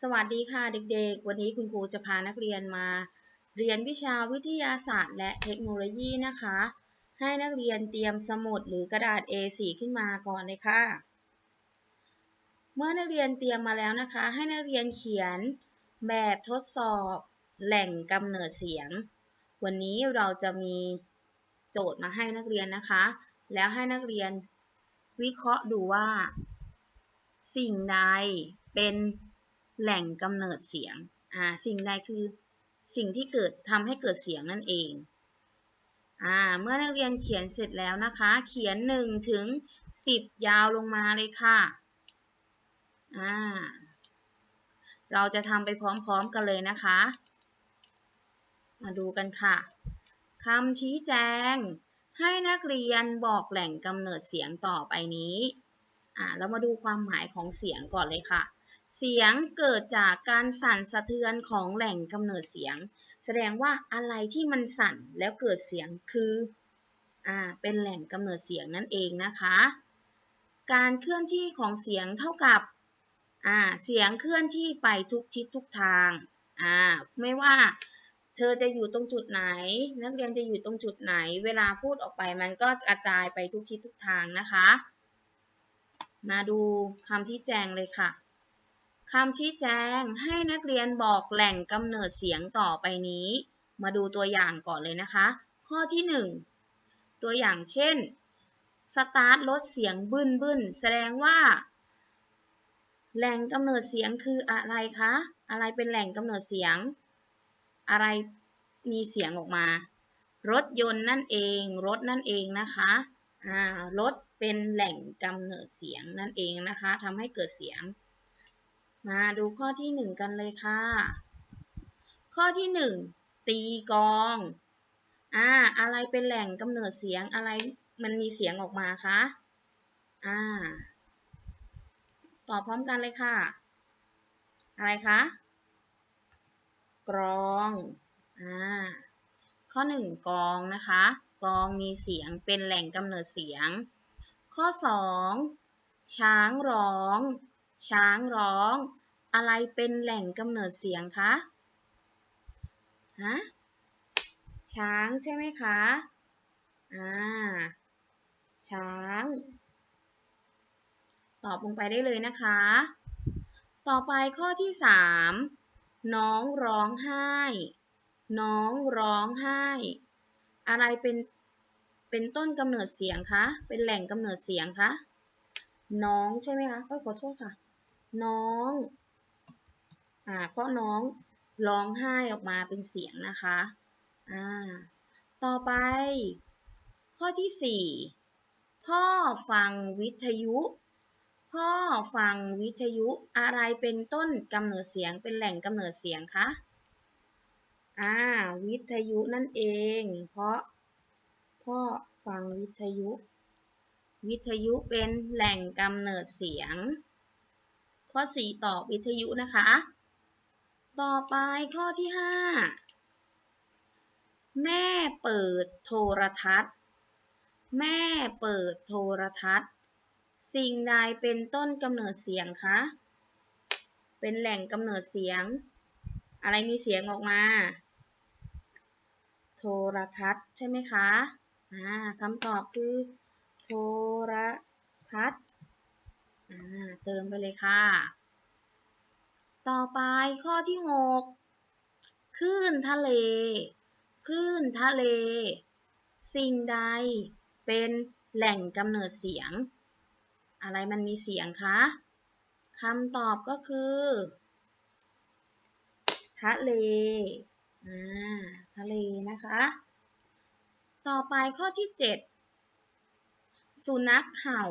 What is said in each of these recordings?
สวัสดีค่ะเด็กๆ วันนี้คุณครูจะพานักเรียนมา เรียนวิชาวิทยาศาสตร์ และเทคโนโลยีนะคะ ให้นักเรียนเตรียมสมุดหรือกระดาษ A4 ขึ้นมาก่อนเลยค่ะ เมื่อนักเรียนเตรียมมาแล้วนะคะ ให้นักเรียนเขียนแบบทดสอบแหล่งกำเนิดเสียง วันนี้เราจะมีโจทย์มาให้นักเรียนนะคะ แล้วให้นักเรียนวิเคราะห์ดูว่า สิ่งใดเป็น แหล่งกำเนิดเสียงอ่าสิ่งใดคือสิ่งที่เกิดทำให้เกิดเสียงนั่นเองอ่าเมื่อนักเรียนเขียนเสร็จแล้วนะคะ เขียน1ถึง10 ยาวลงมาเลยค่ะอ่าเราจะทำไปพร้อมๆกันเลยนะคะ มาดูกันค่ะคำชี้แจงให้นักเรียนบอกแหล่งกำเนิดเสียงต่อไปนี้อ่าเรามาดูความหมายของเสียงก่อนเลยค่ะ เสียงเกิดจากการสั่นสะเทือนของแหล่งกำเนิดเสียง แสดงว่าอะไรที่มันสั่นแล้วเกิดเสียงคืออ่าเป็นแหล่งกำเนิดเสียงนั่นเองนะคะ การเคลื่อนที่ของเสียงเท่ากับอ่าเสียงเคลื่อนที่ไปทุกทิศทุกทางอ่าไม่ว่าเธอจะอยู่ตรงจุดไหน นักเรียนจะอยู่ตรงจุดไหน เวลาพูดออกไปมันก็กระจายไปทุกทิศทุกทางนะคะ มาดูคำที่แจงเลยค่ะ คำชี้แจงให้นักเรียนบอกแหล่งกำเนิดเสียงต่อไปนี้ มาดูตัวอย่างก่อนเลยนะคะ ข้อที่ 1 ตัวอย่างเช่นสตาร์ทลดเสียงบึ้นบึ้นแสดงว่า แหล่งกำเนิดเสียงคืออะไรคะ อะไรเป็นแหล่งกำเนิดเสียง อะไรมีเสียงออกมา รถยนต์นั่นเอง รถนั่นเองนะคะอ่ารถเป็นแหล่งกำเนิดเสียงนั่นเองนะคะทำให้เกิดเสียง มาดูข้อที่หนึ่งกันเลยค่ะ ข้อที่หนึ่งตีกองอ่าอะไรเป็นแหล่งกำเนิดเสียงอะไรมันมีเสียงออกมาคะอ่าตอบพร้อมกันเลยค่ะ อะไรคะกรองอ่าข้อหนึ่งกองนะคะ กองมีเสียงเป็นแหล่งกำเนิดเสียง ข้อสองช้างร้อง ช้างร้อง อะไรเป็นแหล่งกำเนิดเสียงคะ ฮะ ช้างใช่ไหมคะ อ่า ช้าง ตอบลงไปได้เลยนะคะ ต่อไปข้อที่สามน้องร้องไห้ น้องร้องไห้ อะไรเป็นเป็นต้นกำเนิดเสียงคะ เป็นแหล่งกำเนิดเสียงคะ น้องใช่ไหมคะเอ้ยขอโทษค่ะ น้อง อ่าเพราะน้องร้องไห้ออกมาเป็นเสียงนะคะอ่าต่อไป ข้อที่ 4 พ่อฟังวิทยุ พ่อฟังวิทยุอะไรเป็นต้นกำเนิดเสียงเป็นแหล่งกำเนิดเสียงคะอ่าวิทยุนั่นเอง เพราะพ่อฟังวิทยุ วิทยุเป็นแหล่งกำเนิดเสียง ข้อ 4 ตอบวิทยุนะคะ ต่อไปข้อที่ 5 แม่เปิดโทรทัศน์ แม่เปิดโทรทัศน์ สิ่งใดเป็นต้นกำเนิดเสียงคะ เป็นแหล่งกำเนิดเสียง อะไรมีเสียงออกมา โทรทัศน์ใช่ไหมคะอ่าคำตอบคือ โทรทัศน์เติมไปเลยค่ะ ต่อไปข้อที่ 6 คลื่นทะเล คลื่นทะเล สิ่งใดเป็นแหล่งกำเนิดเสียง อะไรมันมีเสียงคะคำตอบก็คือ ทะเลอ่าทะเลนะคะ ต่อไปข้อที่ 7 สุนัขเห่า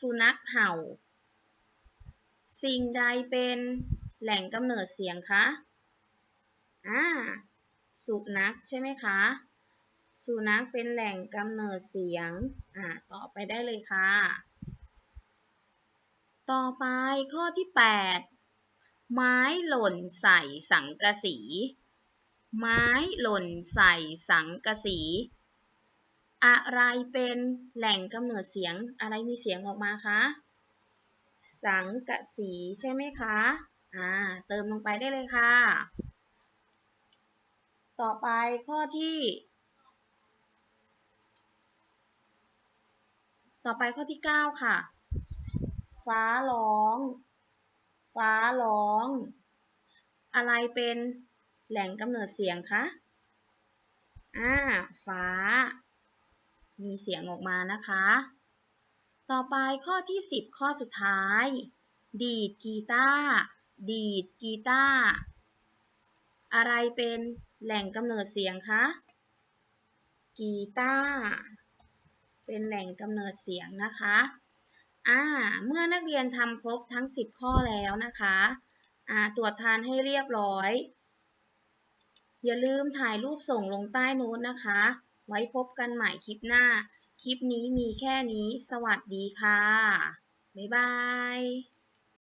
สุนัขเห่า สิ่งใดเป็นแหล่งกำเนิดเสียงคะ อ่า สุนัขใช่ไหมคะ สุนัขเป็นแหล่งกำเนิดเสียง อ่า ต่อไปได้เลยค่ะ ต่อไปข้อที่ 8 ไม้หล่นใส่สังกะสี ไม้หล่นใส่สังกะสี อะไรเป็นแหล่งกำเนิดเสียง อะไรมีเสียงออกมาคะ สังกะสีใช่ไหมคะ อ่า เติมลงไปได้เลยค่ะ ต่อไปข้อที่ ต่อไปข้อที่ 9 ค่ะ ฟ้าร้อง ฟ้าร้อง อะไรเป็นแหล่งกำเนิดเสียงคะ อ่า ฟ้า มีเสียงออกมานะคะ ต่อไปข้อที่ 10 ข้อสุดท้าย ดีดกีตาร์ดีดกีตาร์อะไรเป็นแหล่งกำเนิดเสียงคะกีตาร์เป็นแหล่งกำเนิดเสียงนะคะอ่าเมื่อนักเรียนทำครบทั้ง 10 ข้อแล้วนะคะอ่าตรวจทานให้เรียบร้อย อย่าลืมถ่ายรูปส่งลงใต้โน้ตนะคะ ไว้พบกันใหม่คลิปหน้า คลิปนี้มีแค่นี้ สวัสดีค่ะ บ๊ายบาย